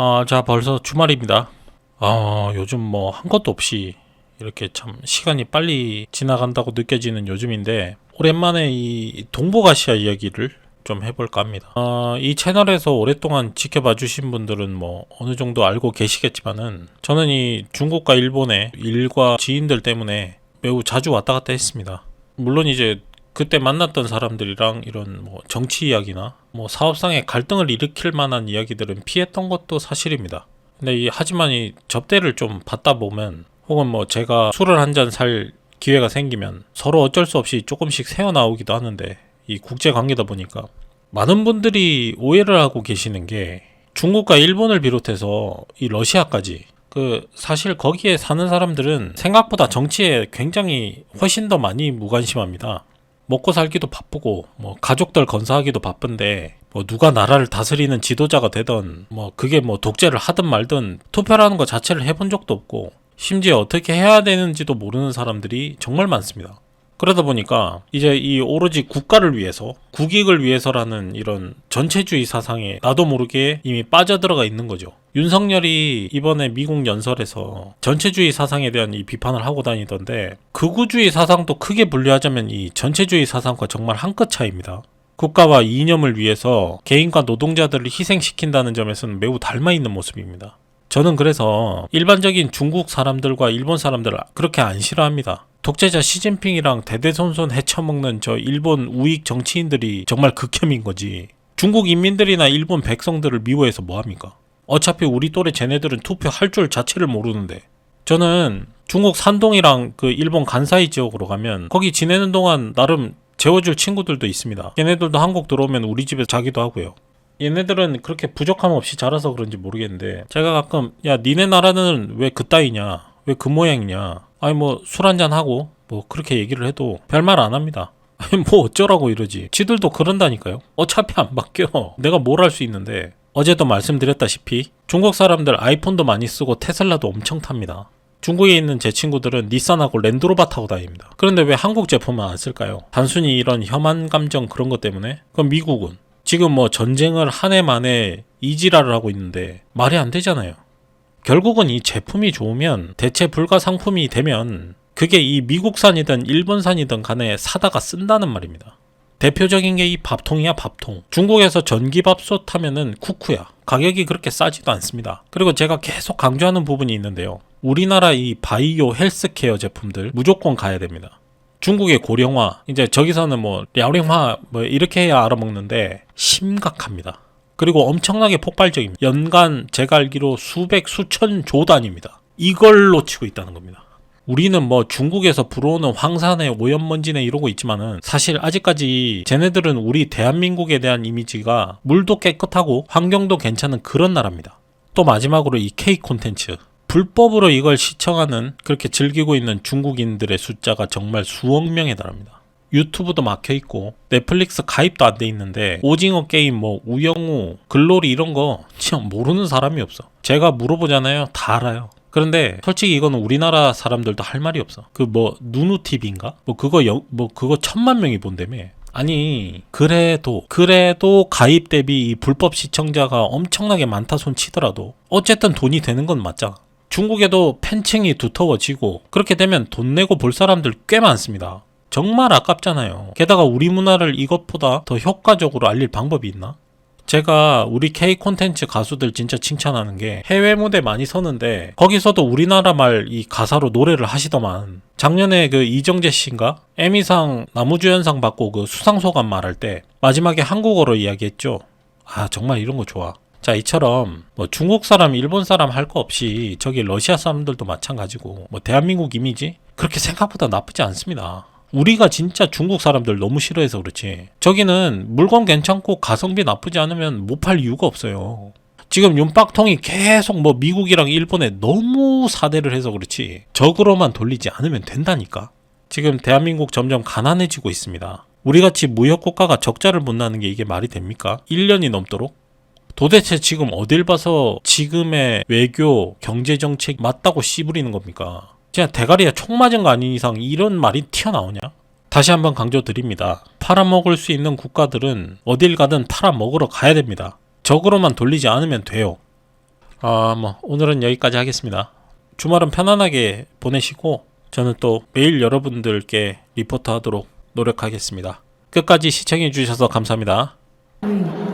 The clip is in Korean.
아, 자, 벌써 주말입니다. 아, 요즘 뭐 한 것도 없이 이렇게 참 시간이 빨리 지나간다고 느껴지는 요즘인데, 오랜만에 이 동북아시아 이야기를 좀 해볼까 합니다. 아, 이 채널에서 오랫동안 지켜봐 주신 분들은 뭐 어느 정도 알고 계시겠지만은, 저는 이 중국과 일본의 일과 지인들 때문에 매우 자주 왔다 갔다 했습니다. 물론 이제 그때 만났던 사람들이랑 이런 뭐 정치 이야기나 뭐 사업상의 갈등을 일으킬 만한 이야기들은 피했던 것도 사실입니다. 근데 이 하지만 이 접대를 좀 받다 보면 혹은 뭐 제가 술을 한 잔 살 기회가 생기면 서로 어쩔 수 없이 조금씩 새어 나오기도 하는데 이 국제 관계다 보니까 많은 분들이 오해를 하고 계시는 게 중국과 일본을 비롯해서 이 러시아까지 그 사실 거기에 사는 사람들은 생각보다 정치에 굉장히 훨씬 더 많이 무관심합니다. 먹고 살기도 바쁘고 뭐 가족들 건사하기도 바쁜데 뭐 누가 나라를 다스리는 지도자가 되던 뭐 그게 뭐 독재를 하든 말든 투표라는 것 자체를 해본 적도 없고 심지어 어떻게 해야 되는지도 모르는 사람들이 정말 많습니다. 그러다 보니까 이제 이 오로지 국가를 위해서 국익을 위해서라는 이런 전체주의 사상에 나도 모르게 이미 빠져들어가 있는 거죠. 윤석열이 이번에 미국 연설에서 전체주의 사상에 대한 이 비판을 하고 다니던데 극우주의 사상도 크게 분류하자면 이 전체주의 사상과 정말 한 끗 차이입니다. 국가와 이념을 위해서 개인과 노동자들을 희생시킨다는 점에서는 매우 닮아 있는 모습입니다. 저는 그래서 일반적인 중국 사람들과 일본 사람들을 그렇게 안 싫어합니다. 독재자 시진핑이랑 대대손손 헤쳐먹는 저 일본 우익 정치인들이 정말 극혐인 거지. 중국 인민들이나 일본 백성들을 미워해서 뭐합니까? 어차피 우리 또래 쟤네들은 투표할 줄 자체를 모르는데. 저는 중국 산동이랑 그 일본 간사이 지역으로 가면 거기 지내는 동안 나름 재워줄 친구들도 있습니다. 걔네들도 한국 들어오면 우리 집에 자기도 하고요. 얘네들은 그렇게 부족함 없이 자라서 그런지 모르겠는데 제가 가끔 야 니네 나라는 왜 그따위냐 왜 그 모양이냐 아니 뭐 술 한잔 하고 뭐 그렇게 얘기를 해도 별말 안 합니다 아니 뭐 어쩌라고 이러지 지들도 그런다니까요 어차피 안 바뀌어 내가 뭘 할 수 있는데 어제도 말씀드렸다시피 중국 사람들 아이폰도 많이 쓰고 테슬라도 엄청 탑니다 중국에 있는 제 친구들은 닛산하고 랜드로버 타고 다닙니다. 그런데 왜 한국 제품만 안 쓸까요? 단순히 이런 혐한 감정 그런 것 때문에? 그럼 미국은 지금 뭐 전쟁을 한 해 만에 이지랄을 하고 있는데 말이 안 되잖아요. 결국은 이 제품이 좋으면 대체 불가 상품이 되면 그게 이 미국산이든 일본산이든 간에 사다가 쓴다는 말입니다. 대표적인 게 이 밥통이야 밥통. 중국에서 전기밥솥 하면은 쿠쿠야. 가격이 그렇게 싸지도 않습니다. 그리고 제가 계속 강조하는 부분이 있는데요. 우리나라 이 바이오 헬스케어 제품들 무조건 가야 됩니다. 중국의 고령화, 이제 저기서는 뭐 랴오링화 뭐 이렇게 해야 알아먹는데 심각합니다. 그리고 엄청나게 폭발적입니다. 연간 제가 알기로 수백 수천 조 단위입니다. 이걸 놓치고 있다는 겁니다. 우리는 뭐 중국에서 불어오는 황산에 오염먼지네 이러고 있지만은 사실 아직까지 쟤네들은 우리 대한민국에 대한 이미지가 물도 깨끗하고 환경도 괜찮은 그런 나라입니다. 또 마지막으로 이 K 콘텐츠. 불법으로 이걸 시청하는 그렇게 즐기고 있는 중국인들의 숫자가 정말 수억 명에 달합니다. 유튜브도 막혀 있고 넷플릭스 가입도 안 돼 있는데 오징어 게임 뭐 우영우 글로리 이런 거 진짜 모르는 사람이 없어. 제가 물어보잖아요. 다 알아요. 그런데 솔직히 이거는 우리나라 사람들도 할 말이 없어. 그 뭐 누누 TV인가? 뭐 그거 여, 뭐 그거 천만 명이 본다며. 아니 그래도 그래도 가입 대비 이 불법 시청자가 엄청나게 많다 손 치더라도 어쨌든 돈이 되는 건 맞잖아. 중국에도 팬층이 두터워지고 그렇게 되면 돈 내고 볼 사람들 꽤 많습니다. 정말 아깝잖아요. 게다가 우리 문화를 이것보다 더 효과적으로 알릴 방법이 있나? 제가 우리 K 콘텐츠 가수들 진짜 칭찬하는 게 해외 무대 많이 서는데 거기서도 우리나라 말 이 가사로 노래를 하시더만 작년에 그 이정재 씨인가 에미상 나무주연상 받고 그 수상 소감 말할 때 마지막에 한국어로 이야기했죠. 아 정말 이런 거 좋아. 자 이처럼 뭐 중국 사람, 일본 사람 할 거 없이 저기 러시아 사람들도 마찬가지고 뭐 대한민국 이미지 그렇게 생각보다 나쁘지 않습니다. 우리가 진짜 중국 사람들 너무 싫어해서 그렇지. 저기는 물건 괜찮고 가성비 나쁘지 않으면 못 팔 이유가 없어요. 지금 윤박통이 계속 뭐 미국이랑 일본에 너무 사대를 해서 그렇지. 적으로만 돌리지 않으면 된다니까. 지금 대한민국 점점 가난해지고 있습니다. 우리같이 무역 국가가 적자를 못 나는 게 이게 말이 됩니까? 1년이 넘도록? 도대체 지금 어딜 봐서 지금의 외교, 경제 정책 맞다고 씨부리는 겁니까? 그냥 대가리에 총 맞은 거 아닌 이상 이런 말이 튀어나오냐? 다시 한번 강조드립니다. 팔아먹을 수 있는 국가들은 어딜 가든 팔아먹으러 가야 됩니다. 적으로만 돌리지 않으면 돼요. 아, 뭐, 오늘은 여기까지 하겠습니다. 주말은 편안하게 보내시고, 저는 또 매일 여러분들께 리포트 하도록 노력하겠습니다. 끝까지 시청해주셔서 감사합니다. 음.